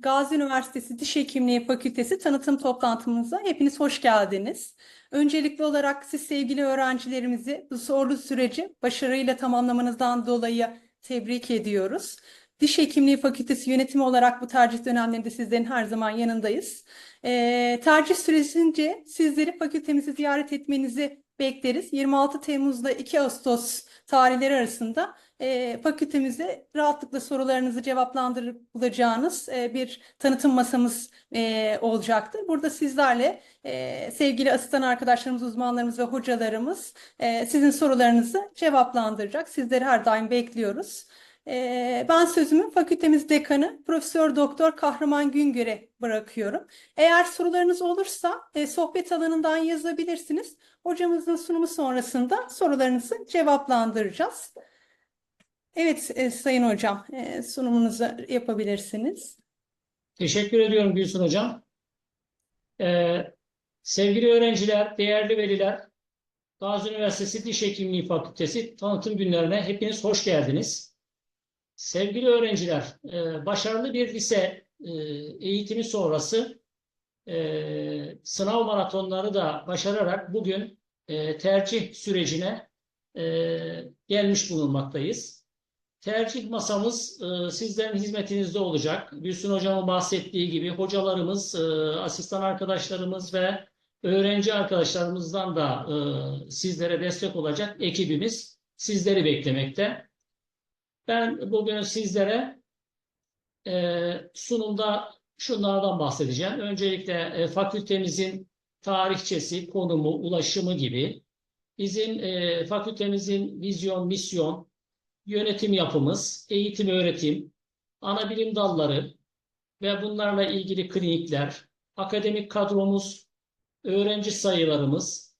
Gazi Üniversitesi Diş Hekimliği Fakültesi tanıtım toplantımıza hepiniz hoş geldiniz. Öncelikli olarak siz sevgili öğrencilerimizi bu zorlu süreci başarıyla tamamlamanızdan dolayı tebrik ediyoruz. Diş Hekimliği Fakültesi yönetimi olarak bu tercih dönemlerinde sizlerin her zaman yanındayız. Ee, tercih sürecince sizleri fakültemizi ziyaret etmenizi bekleriz. 26 Temmuz'da 2 Ağustos tarihleri arasında e, fakültemizde rahatlıkla sorularınızı cevaplandırıp bulacağınız e, bir tanıtım masamız e, olacaktır. Burada sizlerle e, sevgili asistan arkadaşlarımız, uzmanlarımız ve hocalarımız e, sizin sorularınızı cevaplandıracak. Sizleri her daim bekliyoruz. E, ben sözümü fakültemiz dekanı Profesör Doktor Kahraman Güngör'e bırakıyorum. Eğer sorularınız olursa e, sohbet alanından yazabilirsiniz. Hocamızın sunumu sonrasında sorularınızı cevaplandıracağız. Evet e, Sayın Hocam, e, sunumunuzu yapabilirsiniz. Teşekkür ediyorum Gülsün Hocam. Ee, sevgili öğrenciler, değerli veliler, Gazi Üniversitesi Diş Hekimliği Fakültesi tanıtım günlerine hepiniz hoş geldiniz. Sevgili öğrenciler, e, başarılı bir lise e, eğitimi sonrası e, sınav maratonları da başararak bugün e, tercih sürecine e, gelmiş bulunmaktayız. Tercih masamız e, sizlerin hizmetinizde olacak. Gülsün Hocam'ın bahsettiği gibi hocalarımız, e, asistan arkadaşlarımız ve öğrenci arkadaşlarımızdan da e, sizlere destek olacak ekibimiz sizleri beklemekte. Ben bugün sizlere e, sunumda şunlardan bahsedeceğim. Öncelikle e, fakültemizin tarihçesi, konumu, ulaşımı gibi. Bizim e, fakültemizin vizyon, misyon, yönetim yapımız, eğitim öğretim, ana bilim dalları ve bunlarla ilgili klinikler, akademik kadromuz, öğrenci sayılarımız,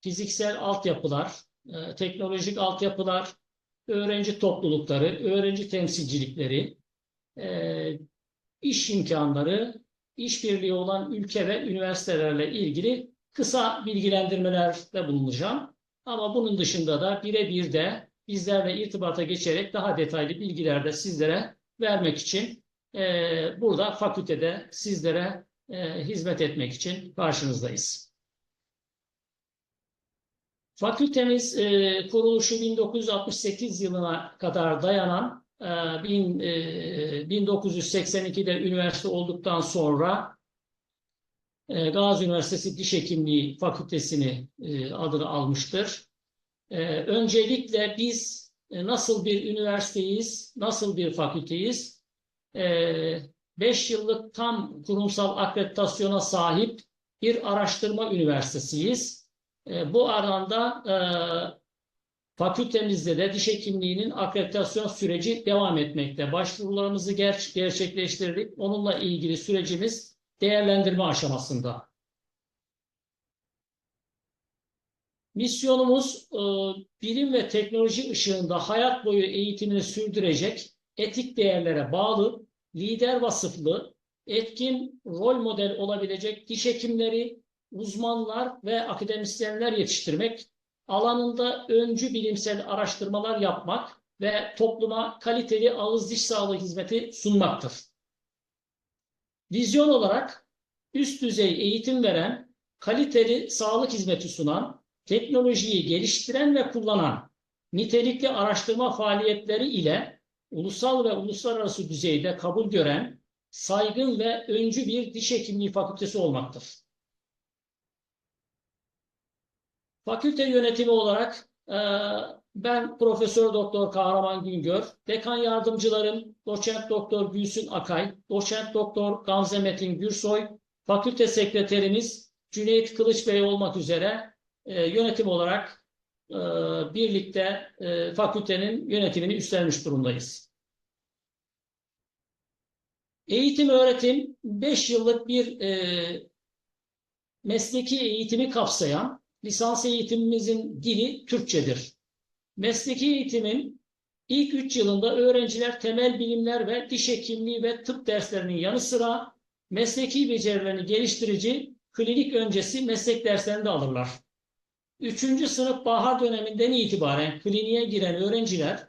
fiziksel altyapılar, e, teknolojik altyapılar, öğrenci toplulukları, öğrenci temsilcilikleri, e, iş imkanları, işbirliği olan ülke ve üniversitelerle ilgili kısa bilgilendirmelerde bulunacağım. Ama bunun dışında da birebir de bizlerle irtibata geçerek daha detaylı bilgiler de sizlere vermek için e, burada fakültede sizlere e, hizmet etmek için karşınızdayız. Fakültemiz e, kuruluşu 1968 yılına kadar dayanan e, bin, e, 1982'de üniversite olduktan sonra e, Gazi Üniversitesi Diş Hekimliği Fakültesini e, adını almıştır. Ee, öncelikle biz e, nasıl bir üniversiteyiz, nasıl bir fakülteyiz? 5 yıllık tam kurumsal akreditasyona sahip bir araştırma üniversitesiyiz. E, bu alanda e, fakültemizde de diş hekimliğinin akreditasyon süreci devam etmekte. Başvurularımızı ger gerçekleştirdik. Onunla ilgili sürecimiz değerlendirme aşamasında. Misyonumuz e, bilim ve teknoloji ışığında hayat boyu eğitimini sürdürecek, etik değerlere bağlı, lider vasıflı, etkin rol model olabilecek diş hekimleri, uzmanlar ve akademisyenler yetiştirmek, alanında öncü bilimsel araştırmalar yapmak ve topluma kaliteli ağız diş sağlığı hizmeti sunmaktır. Vizyon olarak üst düzey eğitim veren, kaliteli sağlık hizmeti sunan, teknolojiyi geliştiren ve kullanan nitelikli araştırma faaliyetleri ile ulusal ve uluslararası düzeyde kabul gören saygın ve öncü bir diş hekimliği fakültesi olmaktır. Fakülte yönetimi olarak e, ben Profesör Doktor Kahraman Güngör, dekan yardımcılarım Doçent Doktor Gülsün Akay, Doçent Doktor Gamze Metin Gürsoy, fakülte sekreterimiz Cüneyt Kılıç Bey olmak üzere e, yönetim olarak e, birlikte e, fakültenin yönetimini üstlenmiş durumdayız. Eğitim öğretim 5 yıllık bir e, mesleki eğitimi kapsayan lisans eğitimimizin dili Türkçedir. Mesleki eğitimin ilk 3 yılında öğrenciler temel bilimler ve diş hekimliği ve tıp derslerinin yanı sıra mesleki becerilerini geliştirici klinik öncesi meslek derslerini de alırlar. Üçüncü sınıf bahar döneminden itibaren kliniğe giren öğrenciler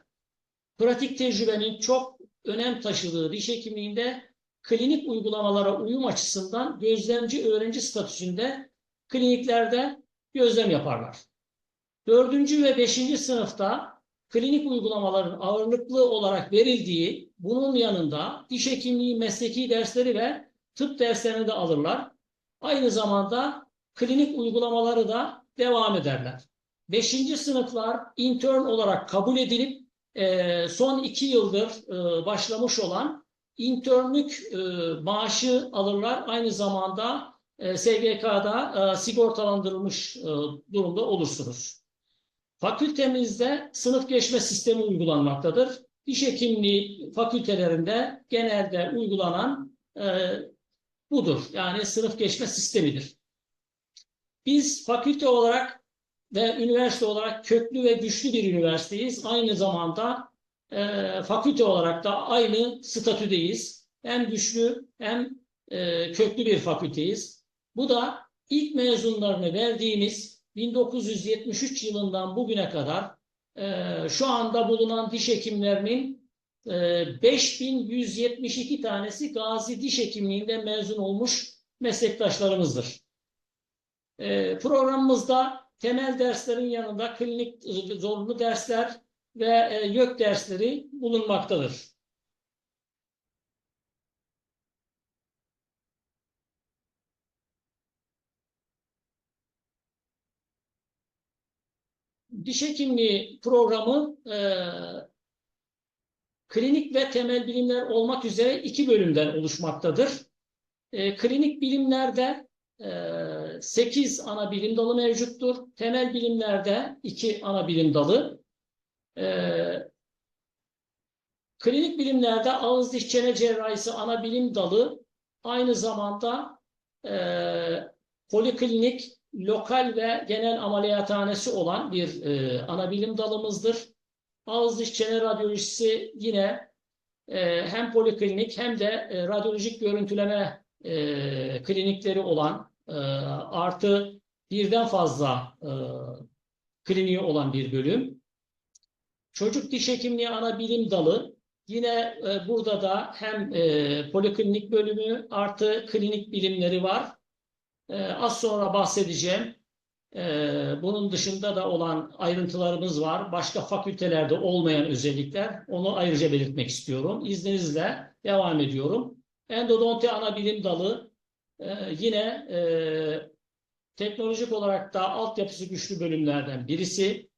pratik tecrübenin çok önem taşıdığı diş hekimliğinde klinik uygulamalara uyum açısından gözlemci öğrenci statüsünde kliniklerde gözlem yaparlar. Dördüncü ve beşinci sınıfta klinik uygulamaların ağırlıklı olarak verildiği, bunun yanında diş hekimliği mesleki dersleri ve tıp derslerini de alırlar. Aynı zamanda klinik uygulamaları da devam ederler. Beşinci sınıflar intern olarak kabul edilip e, son iki yıldır e, başlamış olan internlük e, maaşı alırlar. Aynı zamanda e, SGK'da e, sigortalandırılmış e, durumda olursunuz. Fakültemizde sınıf geçme sistemi uygulanmaktadır. Diş hekimliği fakültelerinde genelde uygulanan e, budur. Yani sınıf geçme sistemidir. Biz fakülte olarak ve üniversite olarak köklü ve güçlü bir üniversiteyiz. Aynı zamanda e, fakülte olarak da aynı statüdeyiz. Hem güçlü hem e, köklü bir fakülteyiz. Bu da ilk mezunlarını verdiğimiz 1973 yılından bugüne kadar e, şu anda bulunan diş hekimlerinin e, 5172 tanesi Gazi Diş Hekimliği'nde mezun olmuş meslektaşlarımızdır. E, programımızda temel derslerin yanında klinik zorunlu dersler ve e, YÖK dersleri bulunmaktadır. Diş hekimliği programı e, klinik ve temel bilimler olmak üzere iki bölümden oluşmaktadır. E, klinik bilimlerde 8 ana bilim dalı mevcuttur. Temel bilimlerde 2 ana bilim dalı. Ee, klinik bilimlerde ağız diş çene cerrahisi ana bilim dalı aynı zamanda e, poliklinik, lokal ve genel ameliyathanesi olan bir e, ana bilim dalımızdır. Ağız diş çene radyolojisi yine e, hem poliklinik hem de radyolojik görüntüleme klinikleri olan e, artı birden fazla e, kliniği olan bir bölüm. Çocuk diş hekimliği ana bilim dalı yine e, burada da hem e, poliklinik bölümü artı klinik bilimleri var. E, az sonra bahsedeceğim. E, bunun dışında da olan ayrıntılarımız var. Başka fakültelerde olmayan özellikler. Onu ayrıca belirtmek istiyorum. İzninizle devam ediyorum. Endodonti ana bilim dalı e, yine e, teknolojik olarak da altyapısı güçlü bölümlerden birisi.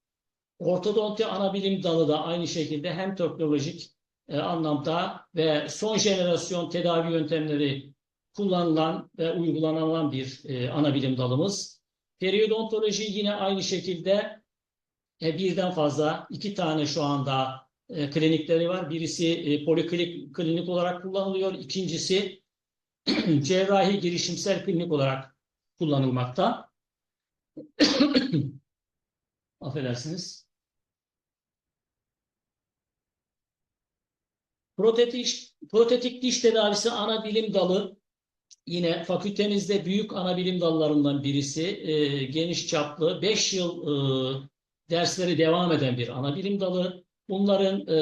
Ortodonti ana bilim dalı da aynı şekilde hem teknolojik e, anlamda ve son jenerasyon tedavi yöntemleri kullanılan ve uygulanan bir e, ana bilim dalımız. Periodontoloji yine aynı şekilde e, birden fazla iki tane şu anda e, klinikleri var. Birisi e, poliklinik klinik olarak kullanılıyor. İkincisi cerrahi girişimsel klinik olarak kullanılmakta. Affedersiniz. Protetik, protetik diş tedavisi ana bilim dalı yine fakültemizde büyük ana bilim dallarından birisi. E, geniş çaplı 5 yıl e, dersleri devam eden bir ana bilim dalı. Bunların e,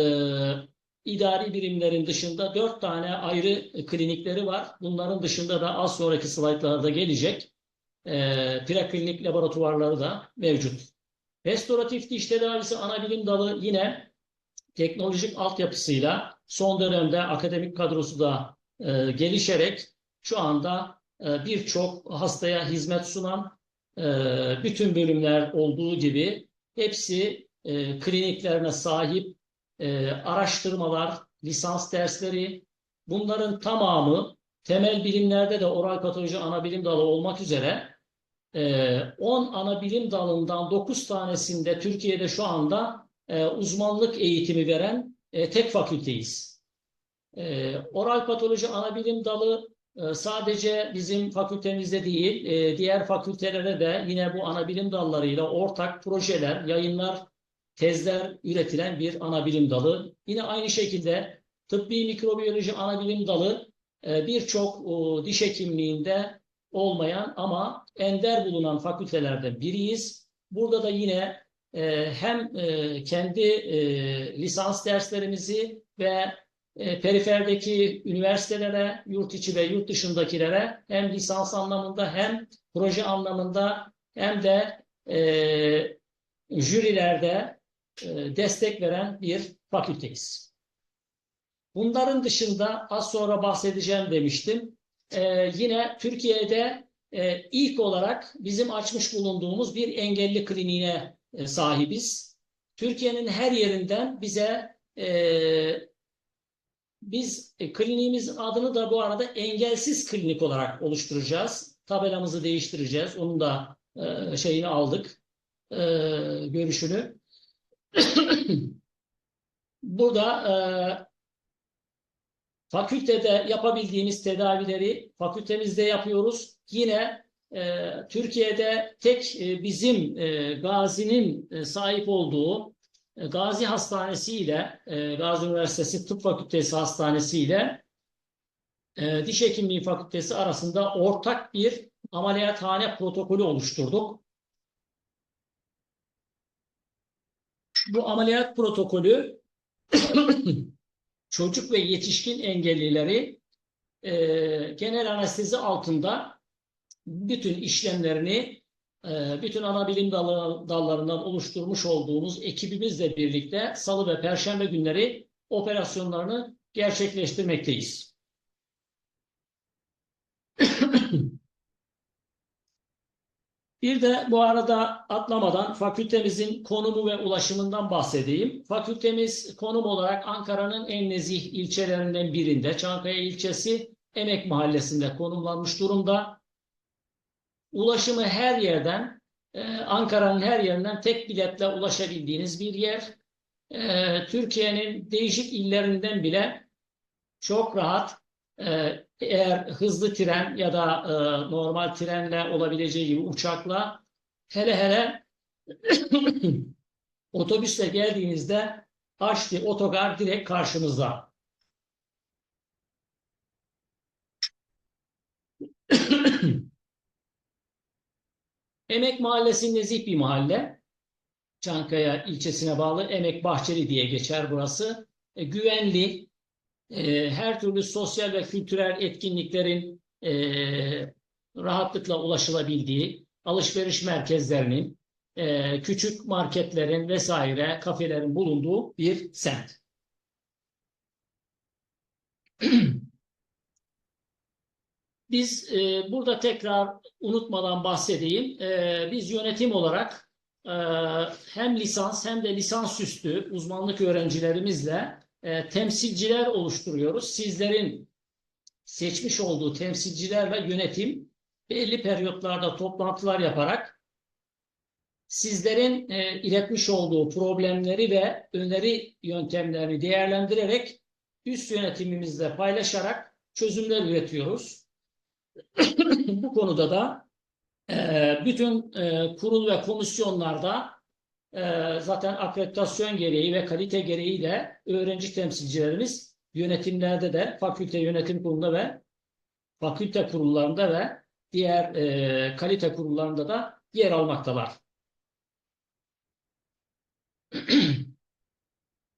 idari birimlerin dışında dört tane ayrı klinikleri var. Bunların dışında da az sonraki slaytlarda gelecek e, preklinik laboratuvarları da mevcut. Restoratif diş tedavisi ana bilim dalı yine teknolojik altyapısıyla son dönemde akademik kadrosu da e, gelişerek şu anda e, birçok hastaya hizmet sunan e, bütün bölümler olduğu gibi hepsi e, kliniklerine sahip e, araştırmalar, lisans dersleri bunların tamamı temel bilimlerde de oral patoloji ana bilim dalı olmak üzere 10 e, ana bilim dalından 9 tanesinde Türkiye'de şu anda e, uzmanlık eğitimi veren e, tek fakülteyiz. E, oral patoloji ana bilim dalı e, sadece bizim fakültemizde değil, e, diğer fakültelere de yine bu ana bilim dallarıyla ortak projeler, yayınlar, tezler üretilen bir ana bilim dalı. Yine aynı şekilde tıbbi mikrobiyoloji ana bilim dalı e, birçok diş hekimliğinde olmayan ama ender bulunan fakültelerden biriyiz. Burada da yine e, hem e, kendi lisans derslerimizi ve periferdeki üniversitelere, yurt içi ve yurt dışındakilere hem lisans anlamında hem proje anlamında hem de jürilerde destek veren bir fakülteyiz. Bunların dışında az sonra bahsedeceğim demiştim. E, yine Türkiye'de e, ilk olarak bizim açmış bulunduğumuz bir engelli kliniğine e, sahibiz. Türkiye'nin her yerinden bize e, biz e, kliniğimizin adını da bu arada engelsiz klinik olarak oluşturacağız. Tabelamızı değiştireceğiz. Onun da e, şeyini aldık. E, görüşünü. Burada e, fakültede yapabildiğimiz tedavileri fakültemizde yapıyoruz. Yine e, Türkiye'de tek e, bizim e, Gazi'nin e, sahip olduğu e, Gazi Hastanesi ile e, Gazi Üniversitesi Tıp Fakültesi Hastanesi ile e, Diş Hekimliği Fakültesi arasında ortak bir ameliyathane protokolü oluşturduk. Bu ameliyat protokolü çocuk ve yetişkin engellileri e, genel anestezi altında bütün işlemlerini e, bütün ana bilim dallarından oluşturmuş olduğumuz ekibimizle birlikte salı ve perşembe günleri operasyonlarını gerçekleştirmekteyiz. Bir de bu arada atlamadan fakültemizin konumu ve ulaşımından bahsedeyim. Fakültemiz konum olarak Ankara'nın en nezih ilçelerinden birinde, Çankaya ilçesi Emek Mahallesi'nde konumlanmış durumda. Ulaşımı her yerden, e, Ankara'nın her yerinden tek biletle ulaşabildiğiniz bir yer. E, Türkiye'nin değişik illerinden bile çok rahat e, eğer hızlı tren ya da e, normal trenle olabileceği gibi uçakla hele hele otobüsle geldiğinizde Haçlı otogar direkt karşımızda. Emek Mahallesi nezih bir mahalle. Çankaya ilçesine bağlı Emek Bahçeli diye geçer burası. E, güvenli, e, her türlü sosyal ve kültürel etkinliklerin e, rahatlıkla ulaşılabildiği, alışveriş merkezlerinin, e, küçük marketlerin vesaire, kafelerin bulunduğu bir semt. Biz e, burada tekrar unutmadan bahsedeyim. E, biz yönetim olarak e, hem lisans hem de lisansüstü uzmanlık öğrencilerimizle e, temsilciler oluşturuyoruz. Sizlerin seçmiş olduğu temsilcilerle yönetim belli periyotlarda toplantılar yaparak sizlerin e, iletmiş olduğu problemleri ve öneri yöntemlerini değerlendirerek üst yönetimimizle paylaşarak çözümler üretiyoruz. Bu konuda da e, bütün e, kurul ve komisyonlarda e, zaten akreditasyon gereği ve kalite gereği de öğrenci temsilcilerimiz yönetimlerde de fakülte yönetim kurulunda ve fakülte kurullarında ve diğer e, kalite kurullarında da yer almaktalar.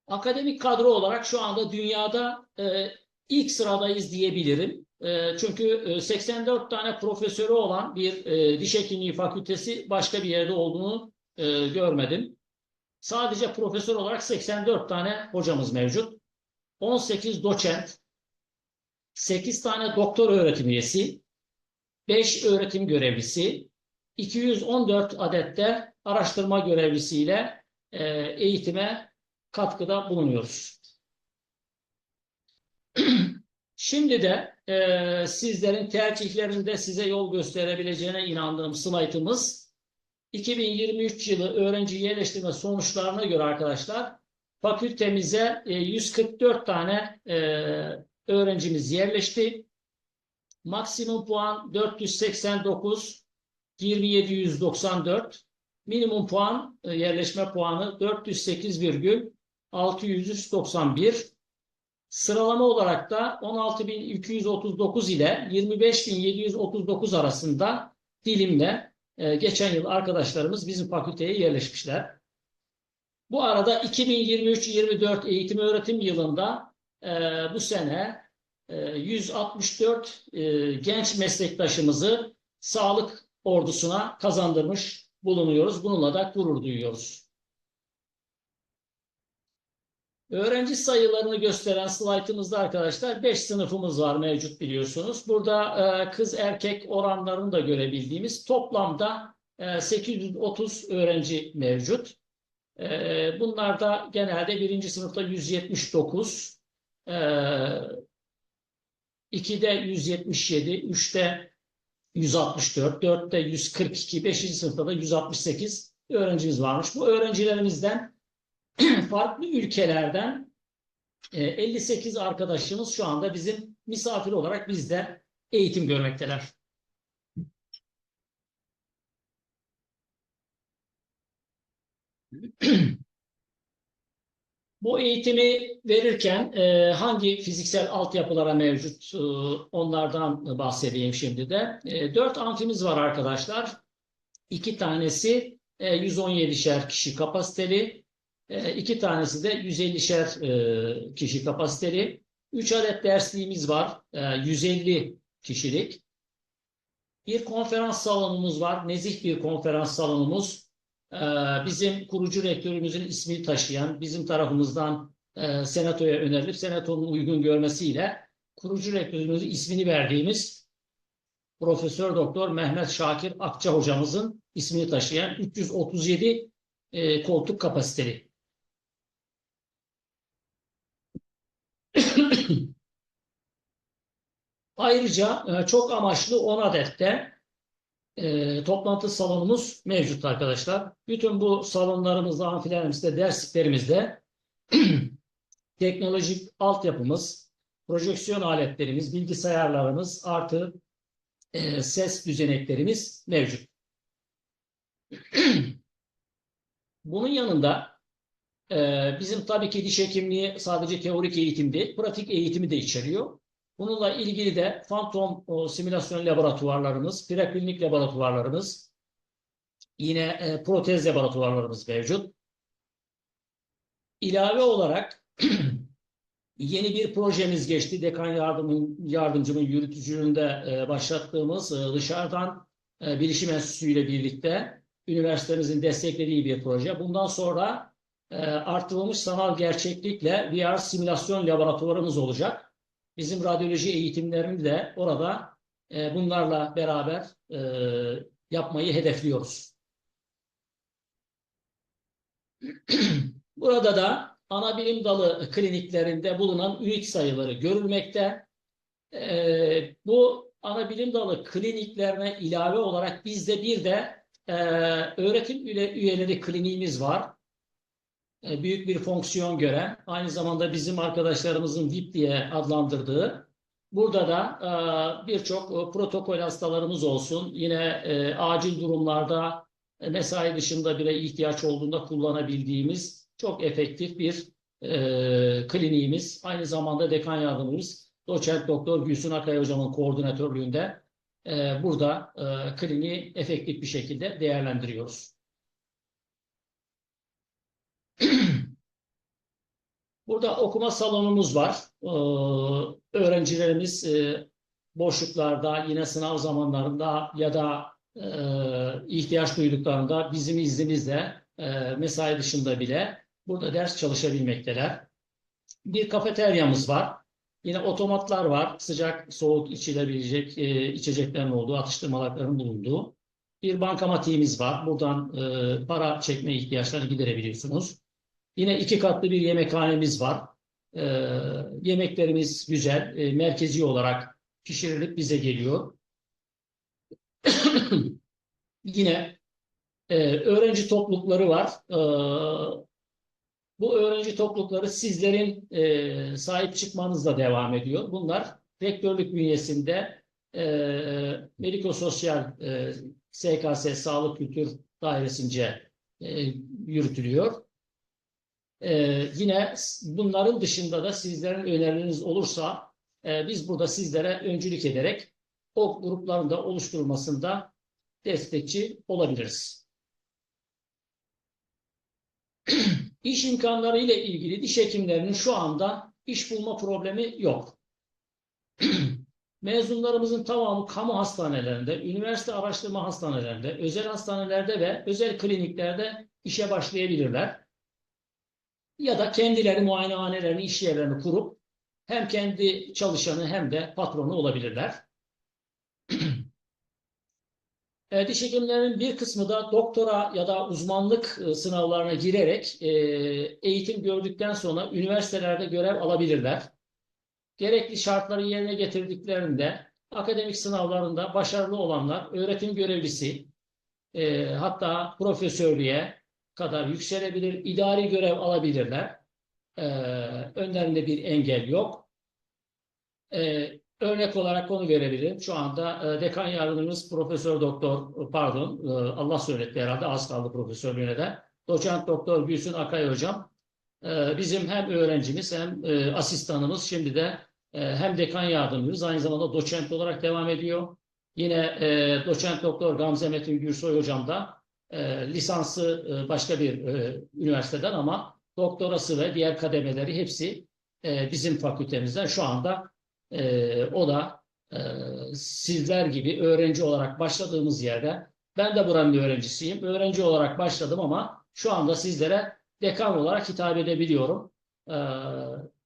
Akademik kadro olarak şu anda dünyada e, ilk sıradayız diyebilirim. E, çünkü e, 84 tane profesörü olan bir e, diş hekimliği fakültesi başka bir yerde olduğunu e, görmedim. Sadece profesör olarak 84 tane hocamız mevcut. 18 doçent, 8 tane doktor öğretim üyesi, 5 öğretim görevlisi, 214 adette araştırma görevlisiyle e, eğitime katkıda bulunuyoruz. Şimdi de e, sizlerin tercihlerinde size yol gösterebileceğine inandığım slaytımız 2023 yılı öğrenci yerleştirme sonuçlarına göre arkadaşlar fakültemize e, 144 tane e, öğrencimiz yerleşti. Maksimum puan 489, 2794. Minimum puan e, yerleşme puanı 408,691. Sıralama olarak da 16.239 ile 25.739 arasında dilimle e, geçen yıl arkadaşlarımız bizim fakülteye yerleşmişler. Bu arada 2023-24 eğitim öğretim yılında e, bu sene e, 164 e, genç meslektaşımızı sağlık ordusuna kazandırmış bulunuyoruz. Bununla da gurur duyuyoruz. Öğrenci sayılarını gösteren slaytımızda arkadaşlar 5 sınıfımız var mevcut biliyorsunuz. Burada e, kız erkek oranlarını da görebildiğimiz toplamda e, 830 öğrenci mevcut. E, bunlar da genelde birinci sınıfta 179, e, 2'de 177, 3'te 164, 4'te 142, 5. sınıfta da 168 öğrencimiz varmış. Bu öğrencilerimizden farklı ülkelerden e, 58 arkadaşımız şu anda bizim misafir olarak bizde eğitim görmekteler. Bu eğitimi verirken e, hangi fiziksel altyapılara mevcut e, onlardan bahsedeyim şimdi de. E, 4 amfimiz var arkadaşlar. İki tanesi e, 117'şer kişi kapasiteli. E, iki tanesi de 150'şer e, kişi kapasiteli. 3 adet dersliğimiz var. E, 150 kişilik. Bir konferans salonumuz var. Nezih bir konferans salonumuz. Ee, bizim kurucu rektörümüzün ismini taşıyan, bizim tarafımızdan e, senatoya önerilip senatonun uygun görmesiyle kurucu rektörümüzün ismini verdiğimiz Profesör Doktor Mehmet Şakir Akça hocamızın ismini taşıyan 337 e, koltuk kapasiteli. Ayrıca e, çok amaçlı 10 adet de e, toplantı salonumuz mevcut arkadaşlar. Bütün bu salonlarımızda, amfilerimizde, dersliklerimizde teknolojik altyapımız, projeksiyon aletlerimiz, bilgisayarlarımız artı e, ses düzeneklerimiz mevcut. Bunun yanında bizim tabii ki diş hekimliği sadece teorik eğitim değil, pratik eğitimi de içeriyor. Bununla ilgili de fantom simülasyon laboratuvarlarımız, preklinik laboratuvarlarımız, yine e, protez laboratuvarlarımız mevcut. İlave olarak yeni bir projemiz geçti. Dekan yardımın, yardımcımın yürütücülüğünde e, başlattığımız e, dışarıdan bilişim enstitüsüyle birlikte üniversitemizin desteklediği bir proje. Bundan sonra artırılmış sanal gerçeklikle VR simülasyon laboratuvarımız olacak. Bizim radyoloji eğitimlerini de orada e, bunlarla beraber e, yapmayı hedefliyoruz. Burada da ana bilim dalı kliniklerinde bulunan ünit sayıları görülmekte. E, bu ana bilim dalı kliniklerine ilave olarak bizde bir de e, öğretim üyeleri kliniğimiz var. E, büyük bir fonksiyon gören, aynı zamanda bizim arkadaşlarımızın VIP diye adlandırdığı, burada da e, birçok e, protokol hastalarımız olsun, yine acil durumlarda mesai dışında bile ihtiyaç olduğunda kullanabildiğimiz çok efektif bir kliniğimiz. Aynı zamanda dekan yardımcımız doçent doktor Gülsün Akay hocamın koordinatörlüğünde burada kliniği efektif bir şekilde değerlendiriyoruz. Burada okuma salonumuz var. Ee, öğrencilerimiz e, boşluklarda, yine sınav zamanlarında ya da e, ihtiyaç duyduklarında bizim iznimizle e, mesai dışında bile burada ders çalışabilmekteler. Bir kafeteryamız var. Yine otomatlar var. Sıcak, soğuk içilebilecek e, içeceklerin olduğu, atıştırmalıkların bulunduğu. Bir bankamatiğimiz var. Buradan e, para çekme ihtiyaçlarını giderebiliyorsunuz. Yine iki katlı bir yemekhanemiz var. E, yemeklerimiz güzel. E, merkezi olarak pişirilip bize geliyor. Yine e, öğrenci toplulukları var. E, bu öğrenci toplulukları sizlerin e, sahip çıkmanızla devam ediyor. Bunlar rektörlük bünyesinde e, medikososyal e, SKS Sağlık Kültür Dairesince e, yürütülüyor. Ee, yine bunların dışında da sizlerin önerileriniz olursa e, biz burada sizlere öncülük ederek o grupların da oluşturulmasında destekçi olabiliriz. İş imkanları ile ilgili diş hekimlerinin şu anda iş bulma problemi yok. Mezunlarımızın tamamı kamu hastanelerinde, üniversite araştırma hastanelerinde, özel hastanelerde ve özel kliniklerde işe başlayabilirler. Ya da kendileri muayenehanelerini, iş yerlerini kurup hem kendi çalışanı hem de patronu olabilirler. E, diş hekimlerinin bir kısmı da doktora ya da uzmanlık e, sınavlarına girerek e, eğitim gördükten sonra üniversitelerde görev alabilirler. Gerekli şartları yerine getirdiklerinde akademik sınavlarında başarılı olanlar öğretim görevlisi e, hatta profesörlüğe kadar yükselebilir, idari görev alabilirler. E, önlerinde bir engel yok. E, Örnek olarak konu verebilirim. Şu anda e, dekan yardımcımız Profesör Doktor, pardon, e, Allah söyletti herhalde az kaldı profesörlüğüne de. Doçent Doktor Gülsün Akay Hocam. E, bizim hem öğrencimiz hem e, asistanımız şimdi de e, hem dekan yardımcımız aynı zamanda doçent olarak devam ediyor. Yine e, doçent doktor Gamze Metin Gürsoy Hocam da e, lisansı e, başka bir e, üniversiteden ama doktorası ve diğer kademeleri hepsi bizim fakültemizden şu anda o da sizler gibi öğrenci olarak başladığımız yerde ben de buranın öğrencisiyim. Öğrenci olarak başladım ama şu anda sizlere dekan olarak hitap edebiliyorum.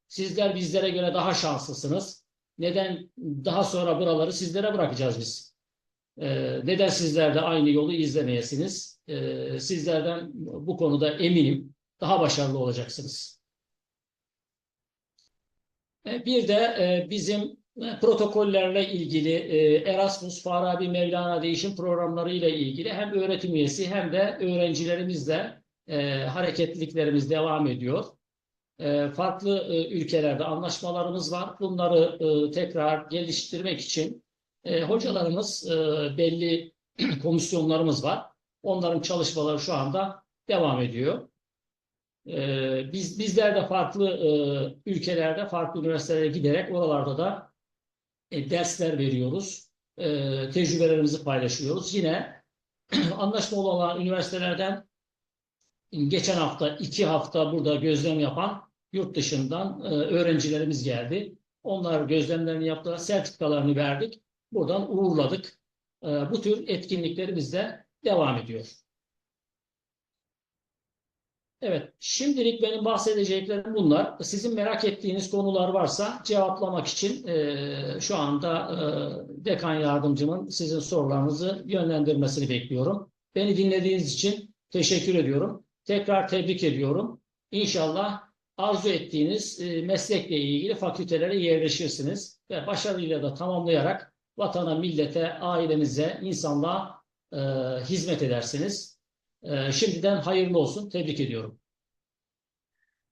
Sizler bizlere göre daha şanslısınız. Neden daha sonra buraları sizlere bırakacağız biz? Ee, neden sizler de aynı yolu izlemeyesiniz? Ee, sizlerden bu konuda eminim daha başarılı olacaksınız. E, Bir de e, bizim e, protokollerle ilgili Erasmus, Farabi, Mevlana değişim programları ile ilgili hem öğretim üyesi hem de öğrencilerimizle hareketliliklerimiz devam ediyor. Farklı ülkelerde anlaşmalarımız var. Bunları tekrar geliştirmek için hocalarımız belli komisyonlarımız var. Onların çalışmaları şu anda devam ediyor. Ee, biz bizler de farklı e, ülkelerde, farklı üniversitelere giderek oralarda da e, dersler veriyoruz. E, tecrübelerimizi paylaşıyoruz. Yine anlaşmalı olan üniversitelerden geçen hafta, iki hafta burada gözlem yapan yurt dışından e, öğrencilerimiz geldi. Onlar gözlemlerini yaptılar, sertifikalarını verdik. Buradan uğurladık. E, bu tür etkinliklerimiz de devam ediyor. Evet, şimdilik benim bahsedeceklerim bunlar. Sizin merak ettiğiniz konular varsa cevaplamak için e, şu anda e, dekan yardımcımın sizin sorularınızı yönlendirmesini bekliyorum. Beni dinlediğiniz için teşekkür ediyorum. Tekrar tebrik ediyorum. İnşallah arzu ettiğiniz e, meslekle ilgili fakültelere yerleşirsiniz ve başarıyla da tamamlayarak vatana, millete, ailenize, insanlığa e, hizmet edersiniz. Ee, şimdiden hayırlı olsun. Tebrik ediyorum.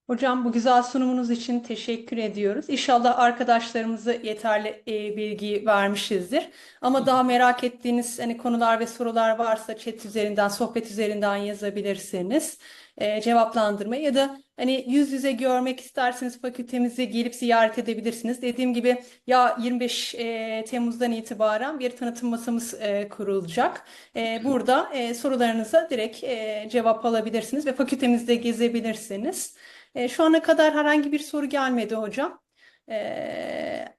Hocam bu güzel sunumunuz için teşekkür ediyoruz. İnşallah arkadaşlarımıza yeterli e, bilgi vermişizdir. Ama daha merak ettiğiniz hani konular ve sorular varsa chat üzerinden, sohbet üzerinden yazabilirsiniz. E, cevaplandırma ya da hani yüz yüze görmek isterseniz fakültemizi gelip ziyaret edebilirsiniz. Dediğim gibi ya 25 e, Temmuz'dan itibaren bir tanıtım masamız e, kurulacak. E, burada e, sorularınıza direkt e, cevap alabilirsiniz ve fakültemizde gezebilirsiniz. E, şu ana kadar herhangi bir soru gelmedi hocam. E,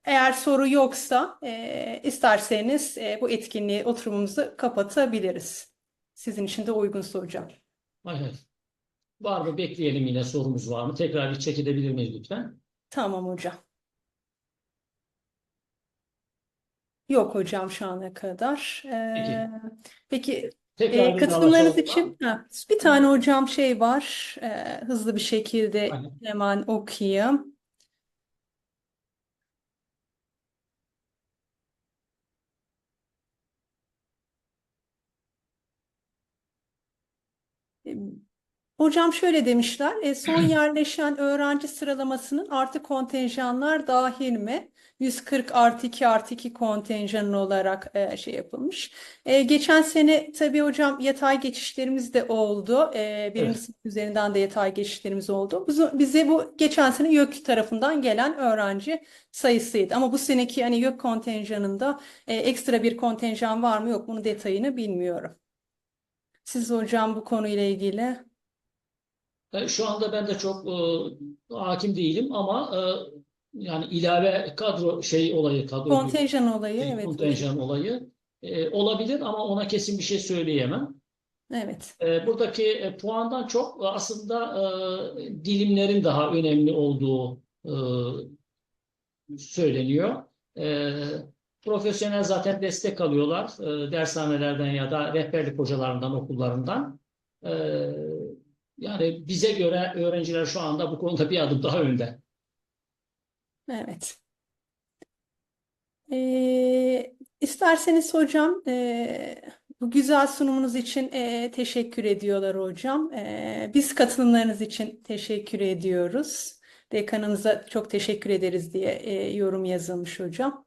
eğer soru yoksa e, isterseniz e, bu etkinliği oturumumuzu kapatabiliriz. Sizin için de uygunsa hocam. Evet. Var mı? Bekleyelim yine sorumuz var mı? Tekrar bir check edebilir miyiz lütfen? Tamam hocam. Yok hocam şu ana kadar. E, peki Tekrar e, bir katılımlarınız daha için ha, bir tane hocam şey var. E, hızlı bir şekilde Aynen. hemen okuyayım. E, Hocam şöyle demişler, e, son yerleşen öğrenci sıralamasının artı kontenjanlar dahil mi? 140 artı 2 artı 2 kontenjanı olarak e, şey yapılmış. E, geçen sene tabii hocam yatay geçişlerimiz de oldu. E, birinci Evet. sınıf üzerinden de yatay geçişlerimiz oldu. Bize, bize bu geçen sene YÖK tarafından gelen öğrenci sayısıydı. Ama bu seneki hani YÖK kontenjanında e, ekstra bir kontenjan var mı yok bunun detayını bilmiyorum. Siz hocam bu konuyla ilgili. E, Şu anda ben de çok e, hakim değilim ama e, yani ilave kadro şey olayı kadro Kontenjan olayı e, evet. kontenjan olayı e, olabilir ama ona kesin bir şey söyleyemem. Evet. E, buradaki e, puandan çok e, aslında e, dilimlerin daha önemli olduğu e, söyleniyor. E, profesyonel zaten destek alıyorlar e, dershanelerden ya da rehberlik hocalarından, okullarından. E, yani bize göre öğrenciler şu anda bu konuda bir adım daha önde. Evet. Ee, isterseniz hocam e, bu güzel sunumunuz için e, teşekkür ediyorlar hocam. E, biz katılımlarınız için teşekkür ediyoruz. Dekanımıza çok teşekkür ederiz diye e, yorum yazılmış hocam.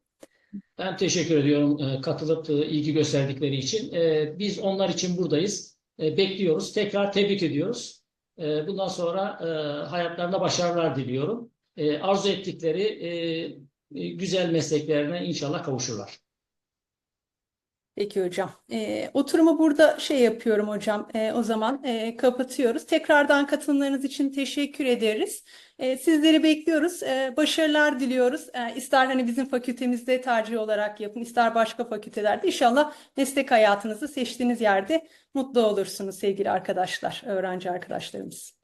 Ben teşekkür ediyorum e, katılıp e, ilgi gösterdikleri için. E, Biz onlar için buradayız. E, Bekliyoruz. Tekrar tebrik ediyoruz. E, Bundan sonra e, hayatlarında başarılar diliyorum. E, Arzu ettikleri e, güzel mesleklerine inşallah kavuşurlar. Peki hocam. Ee, oturumu burada şey yapıyorum hocam. Ee, o zaman e, kapatıyoruz. Tekrardan katılımlarınız için teşekkür ederiz. Ee, sizleri bekliyoruz. Ee, başarılar diliyoruz. Ee, ister hani bizim fakültemizde tercih olarak yapın, ister başka fakültelerde. İnşallah meslek hayatınızı seçtiğiniz yerde mutlu olursunuz sevgili arkadaşlar, öğrenci arkadaşlarımız.